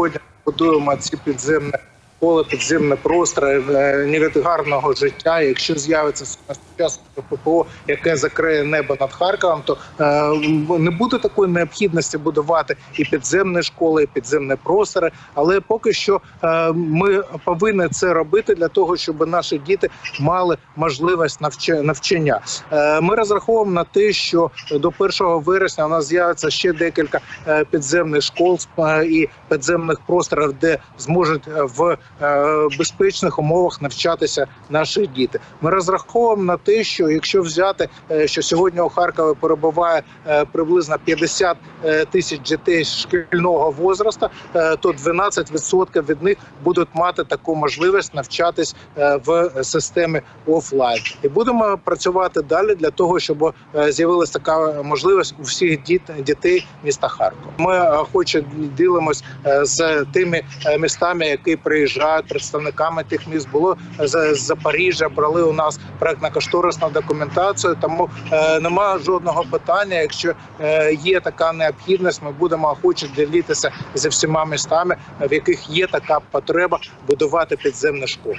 сьогодні будуємо ці підземні поле, підземне простори е, від гарного життя. Якщо з'явиться сучасне ППО, яке закриє небо над Харковом, то е, не буде такої необхідності будувати і підземні школи, і підземні простори. Але поки що е, ми повинні це робити для того, щоб наші діти мали можливість навча- навчання. Ми розраховуємо на те, що до 1 вересня у нас з'явиться ще декілька підземних школ і підземних просторів, де зможуть в безпечних умовах навчатися наші діти. Ми розраховуємо на те, що якщо взяти, е, що сьогодні у Харкові перебуває е, приблизно 50 е, тисяч дітей шкільного возрасту, е, то 12% від них будуть мати таку можливість навчатись е, в системі офлайн. І будемо працювати далі для того, щоб е, з'явилася така можливість у всіх діт, дітей міста Харкова. Ми е, хоче ділимось е, з тими е, містами, які приїжджають представниками тих міст. Було з з Запоріжжя, брали у нас проектно-кошторисну документацію. Тому е, немає жодного питання. Якщо е, є така необхідність, ми будемо охоче ділитися зі всіма містами, в яких є така потреба будувати підземні школи.